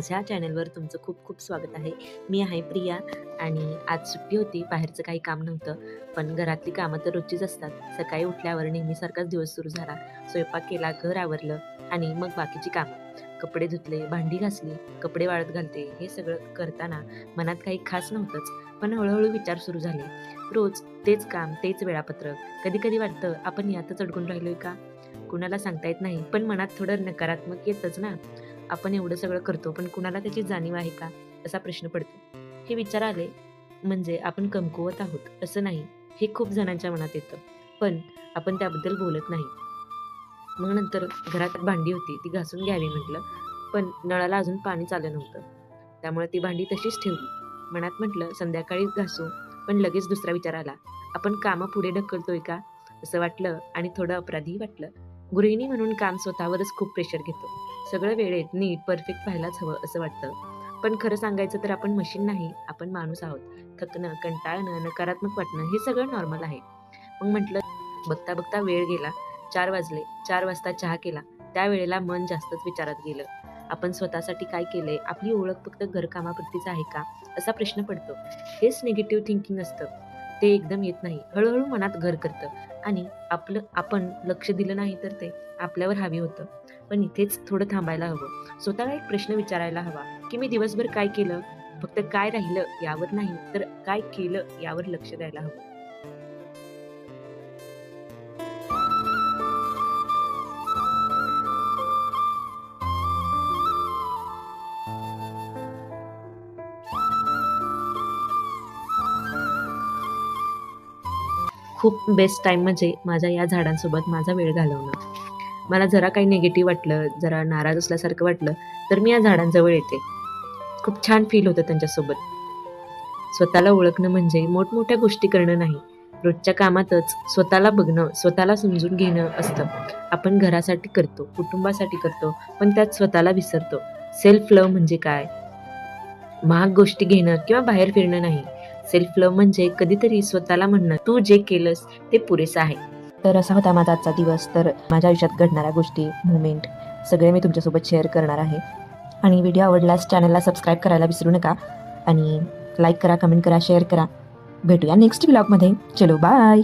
माझ्या चॅनलवर तुमचं खूप खूप स्वागत आहे. मी आहे प्रिया आणि आज सुट्टी होती बाहेरचं काही काम नव्हतं पण घरातली कामं तर रोजचीच असतात. सकाळी उठल्यावर नेहमीसारखाच दिवस सुरू झाला. स्वयंपाक केला घर आवरलं आणि मग बाकीची कामं. कपडे धुतले भांडी घासली कपडे वाळत घालते हे सगळं करताना मनात काही खास नव्हतंच पण हळूहळू विचार सुरू झाले. रोज तेच काम तेच वेळापत्रक. कधी कधी वाटतं आपण यातच अडकून राहिलोय का? कुणाला सांगता येत नाही पण मनात थोडं नकारात्मक येतच ना. आपण एवढं सगळं करतो पण कुणाला त्याची जाणीव आहे का? असा प्रश्न पडतो. हे विचार आले म्हणजे आपण कमकुवत आहोत असं नाही. हे खूप जणांच्या मनात येतं. पण आपण त्याबद्दल बोलत नाही. मग नंतर घरात भांडी होती ती घासून घ्यावी म्हटलं पण नळाला अजून पाणी चाललं नव्हतं. त्यामुळे ती भांडी तशीच ठेवली. मनात म्हटलं संध्याकाळी घासू पण लगेच दुसरा विचार आला. आपण कामं पुढे ढकलतोय का? असं वाटलं आणि थोडं अपराधीही वाटलं. गृहिणी म्हणून काम स्वतःवरच खूप प्रेशर घेतो. सगळं वेळेत नीट परफेक्ट व्हायलाच हवं असं वाटतं. पण खरं सांगायचं तर आपण मशीन नाही आपण माणूस आहोत. थकणं कंटाळणं नकारात्मक वाटणं हे सगळं नॉर्मल आहे. मग म्हटलं बघता बघता वेळ गेला. चार वाजले. चार वाजता चहा केला. त्यावेळेला मन जास्तच विचारात गेलं. आपण स्वतःसाठी काय केलंय? आपली ओळख फक्त घरकामापुरतीच आहे का? असा प्रश्न पडतो. हेच निगेटिव्ह थिंकिंग असतं. ते एकदम येत नाही. हळूहळू मनात घर करतं. आणि आपलं आपण लक्ष दिलं नाही तर ते आपल्यावर हवे होतं. पण इथेच थोडं थांबायला हवं. स्वतःला एक प्रश्न विचारायला हवा की मी दिवसभर काय केलं? फक्त काय राहिलं यावर नाही तर काय केलं यावर लक्ष द्यायला हवं? खूप बेस्ट टाईम म्हणजे माझ्या या झाडांसोबत माझा वेळ घालवणं. मला जरा काही निगेटिव्ह वाटलं जरा नाराज असल्यासारखं वाटलं तर मी या झाडांजवळ येते. खूप छान फील होतं त्यांच्यासोबत. स्वतःला ओळखणं म्हणजे मोठमोठ्या गोष्टी करणं नाही. रोजच्या कामातच स्वतःला बघणं स्वतःला समजून घेणं असतं. आपण घरासाठी करतो कुटुंबासाठी करतो पण त्यात स्वतःला विसरतो. सेल्फ लव म्हणजे काय? महाग गोष्टी घेणं किंवा बाहेर फिरणं नाही. सेल्फ लव्ह म्हणजे कधीतरी स्वतःला म्हणणं तू जे केलंस ते पुरेसं आहे. तर असा होता माझा आजचा दिवस. तर माझ्या आयुष्यात घडणाऱ्या गोष्टी मुवमेंट सगळे मी तुमच्यासोबत शेअर करणार आहे. आणि व्हिडिओ आवडल्यास चॅनलला सबस्क्राईब करायला विसरू नका. आणि लाईक करा कमेंट करा शेअर करा. भेटूया नेक्स्ट ब्लॉगमध्ये चलो बाय